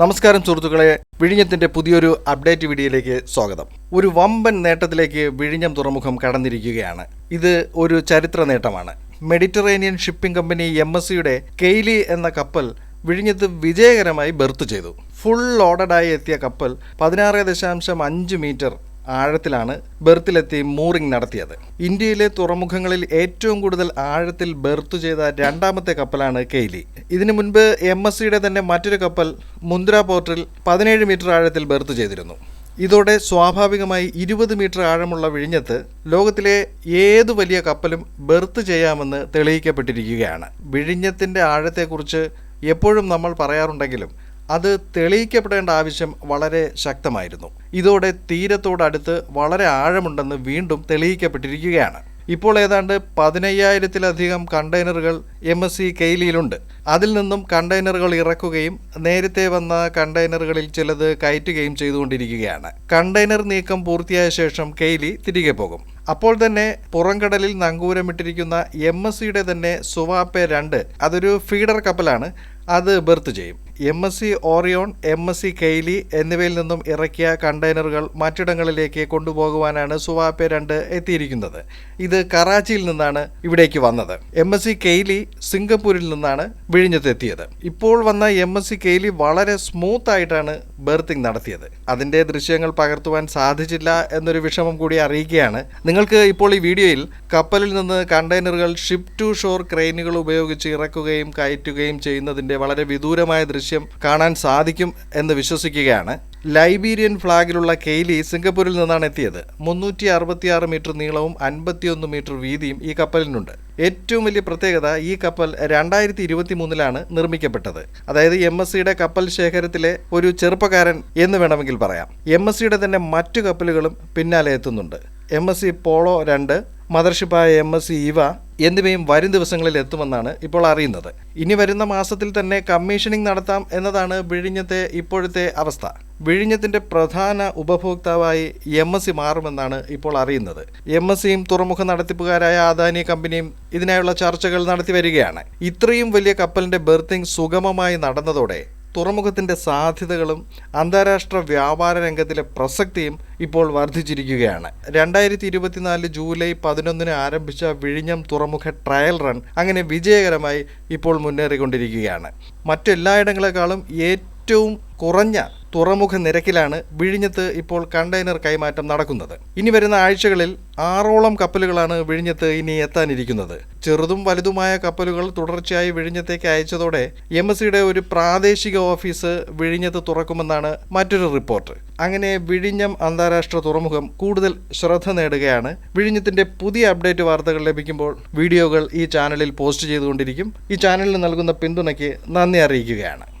നമസ്കാരം സുഹൃത്തുക്കളെ. വിഴിഞ്ഞത്തിന്റെ പുതിയൊരു അപ്ഡേറ്റ് വീഡിയോയിലേക്ക് സ്വാഗതം. ഒരു വമ്പൻ നേട്ടത്തിലേക്ക് വിഴിഞ്ഞം തുറമുഖം കടന്നിരിക്കുകയാണ്. ഇത് ഒരു ചരിത്ര നേട്ടമാണ്. Mediterranean shipping company M S സിയുടെ കെയ്ലി എന്ന കപ്പൽ വിഴിഞ്ഞത്ത് വിജയകരമായി ബെർത്ത് ചെയ്തു. ഫുൾ ലോഡഡായി എത്തിയ കപ്പൽ പതിനാറ് ദശാംശം അഞ്ച് മീറ്റർ ആഴത്തിലാണ് ബെർത്തിലെത്തി മൂറിംഗ് നടത്തിയത്. ഇന്ത്യയിലെ തുറമുഖങ്ങളിൽ ഏറ്റവും കൂടുതൽ ആഴത്തിൽ ബെർത്ത് ചെയ്ത രണ്ടാമത്തെ കപ്പലാണ് കെയ്ലി. ഇതിനു മുൻപ് എം എസ് സിയുടെ തന്നെ മറ്റൊരു കപ്പൽ മുന്ദ്ര പോർട്ടിൽ പതിനേഴ് മീറ്റർ ആഴത്തിൽ ബെർത്ത് ചെയ്തിരുന്നു. ഇതോടെ സ്വാഭാവികമായി ഇരുപത് മീറ്റർ ആഴമുള്ള വിഴിഞ്ഞത്ത് ലോകത്തിലെ ഏത് വലിയ കപ്പലും ബെർത്ത് ചെയ്യാമെന്ന് തെളിയിക്കപ്പെട്ടിരിക്കുകയാണ്. വിഴിഞ്ഞത്തിന്റെ ആഴത്തെക്കുറിച്ച് എപ്പോഴും നമ്മൾ പറയാറുണ്ടെങ്കിലും അത് തെളിയിക്കപ്പെടേണ്ട ആവശ്യം വളരെ ശക്തമായിരുന്നു. ഇതോടെ തീരത്തോടടുത്ത് വളരെ ആഴമുണ്ടെന്ന് വീണ്ടും തെളിയിക്കപ്പെട്ടിരിക്കുകയാണ്. ഇപ്പോൾ ഏതാണ്ട് പതിനയ്യായിരത്തിലധികം കണ്ടെയ്നറുകൾ എം എസ് സി കെയിലിയിലുണ്ട്. അതിൽ നിന്നും കണ്ടെയ്നറുകൾ ഇറക്കുകയും നേരത്തെ വന്ന കണ്ടെയ്നറുകളിൽ ചിലത് കയറ്റുകയും ചെയ്തുകൊണ്ടിരിക്കുകയാണ്. കണ്ടെയ്നർ നീക്കം പൂർത്തിയായ ശേഷം കെയിലി തിരികെ പോകും. അപ്പോൾ തന്നെ പുറംകടലിൽ നങ്കൂരമിട്ടിരിക്കുന്ന എം എസ് സിയുടെ തന്നെ സുവാപ്പെ രണ്ട് അതൊരു ഫീഡർ കപ്പലാണ്. അത് ബെർത്ത് ചെയ്യും. M S C Orion M S C Kylie എന്നിവയിൽ നിന്നും ഇറക്കിയ കണ്ടെയ്നറുകൾ മറ്റിടങ്ങളിലേക്ക് കൊണ്ടുപോകുവാനാണ് സുവാപ്പെ രണ്ട് എത്തിയിരിക്കുന്നത്. ഇത് കറാച്ചിയിൽ നിന്നാണ് ഇവിടേക്ക് വന്നത്. എം എസ് സി കെയ്ലി സിംഗപ്പൂരിൽ നിന്നാണ് വിഴിഞ്ഞത്തെത്തിയത്. ഇപ്പോൾ വന്ന എം എസ് സി കെയ്ലി വളരെ സ്മൂത്ത് ആയിട്ടാണ് ബെർത്തിങ് നടത്തിയത്. അതിന്റെ ദൃശ്യങ്ങൾ പകർത്തുവാൻ സാധിച്ചില്ല എന്നൊരു വിഷമം കൂടി അറിയിക്കുകയാണ്. നിങ്ങൾക്ക് ഇപ്പോൾ ഈ വീഡിയോയിൽ കപ്പലിൽ നിന്ന് കണ്ടെയ്നറുകൾ ഷിപ്പ് ടു ഷോർ ക്രെയിനുകൾ ഉപയോഗിച്ച് ഇറക്കുകയും കയറ്റുകയും ചെയ്യുന്നതിന്റെ വളരെ വിദൂരമായ ദൃശ്യം കാണാൻ സാധിക്കും എന്ന് വിശ്വസിക്കുകയാണ്. ലൈബീരിയൻ ഫ്ലാഗിലുള്ള കെയ്ലി സിംഗപ്പൂരിൽ നിന്നാണ് എത്തിയത്. മുന്നൂറ്റി അറുപത്തിയാറ് മീറ്റർ നീളവും അൻപത്തിയൊന്ന് മീറ്റർ വീതിയും ഈ കപ്പലിനുണ്ട്. ഏറ്റവും വലിയ പ്രത്യേകത ഈ കപ്പൽ രണ്ടായിരത്തി ഇരുപത്തി മൂന്നിലാണ് നിർമ്മിക്കപ്പെട്ടത്. അതായത് എം എസ് സിയുടെ കപ്പൽ ശേഖരത്തിലെ ഒരു ചെറുപ്പക്കാരൻ എന്ന് വേണമെങ്കിൽ പറയാം. എം എസ് സിയുടെ തന്നെ മറ്റു കപ്പലുകളും പിന്നാലെ എത്തുന്നുണ്ട്. എം എസ് സി പോളോ രണ്ട് മദർഷിപ്പായ എം എസ് സി ഇവ എന്നിവയും വരും ദിവസങ്ങളിൽ എത്തുമെന്നാണ് ഇപ്പോൾ അറിയുന്നത്. ഇനി വരുന്ന മാസത്തിൽ തന്നെ കമ്മീഷനിങ് നടത്താം എന്നതാണ് വിഴിഞ്ഞത്തെ ഇപ്പോഴത്തെ അവസ്ഥ. വിഴിഞ്ഞത്തിന്റെ പ്രധാന ഉപഭോക്താവായി എം എസ് സി മാറുമെന്നാണ് ഇപ്പോൾ അറിയുന്നത്. എം എസ് സിയും തുറമുഖ നടത്തിപ്പുകാരായ അദാനി കമ്പനിയും ഇതിനായുള്ള ചർച്ചകൾ നടത്തി വരികയാണ്. ഇത്രയും വലിയ കപ്പലിന്റെ ബെർത്തിങ് സുഗമമായി നടന്നതോടെ തുറമുഖത്തിന്റെ സാധ്യതകളും അന്താരാഷ്ട്ര വ്യാപാര രംഗത്തിലെ പ്രസക്തിയും ഇപ്പോൾ വർദ്ധിച്ചിരിക്കുകയാണ്. രണ്ടായിരത്തി ഇരുപത്തിനാല് ജൂലൈ പതിനൊന്നിന് ആരംഭിച്ച വിഴിഞ്ഞം തുറമുഖ ട്രയൽ റൺ അങ്ങനെ വിജയകരമായി ഇപ്പോൾ മുന്നേറിക്കൊണ്ടിരിക്കുകയാണ്. മറ്റെല്ലായിടങ്ങളെക്കാളും ഏറ്റവും കുറഞ്ഞ തുറമുഖ നിരക്കിലാണ് വിഴിഞ്ഞത്ത് ഇപ്പോൾ കണ്ടെയ്നർ കൈമാറ്റം നടക്കുന്നത്. ഇനി വരുന്ന ആഴ്ചകളിൽ ആറോളം കപ്പലുകളാണ് വിഴിഞ്ഞത്ത് ഇനി എത്താനിരിക്കുന്നത്. ചെറുതും വലുതുമായ കപ്പലുകൾ തുടർച്ചയായി വിഴിഞ്ഞത്തേക്ക് അയച്ചതോടെ എം എസ് സിയുടെ ഒരു പ്രാദേശിക ഓഫീസ് വിഴിഞ്ഞത്ത് തുറക്കുമെന്നാണ് മറ്റൊരു റിപ്പോർട്ട്. അങ്ങനെ വിഴിഞ്ഞം അന്താരാഷ്ട്ര തുറമുഖം കൂടുതൽ ശ്രദ്ധ നേടുകയാണ്. വിഴിഞ്ഞത്തിന്റെ പുതിയ അപ്ഡേറ്റ് വാർത്തകൾ ലഭിക്കുമ്പോൾ വീഡിയോകൾ ഈ ചാനലിൽ പോസ്റ്റ് ചെയ്തുകൊണ്ടിരിക്കും. ഈ ചാനലിന് നൽകുന്ന പിന്തുണയ്ക്ക് നന്ദി അറിയിക്കുകയാണ്.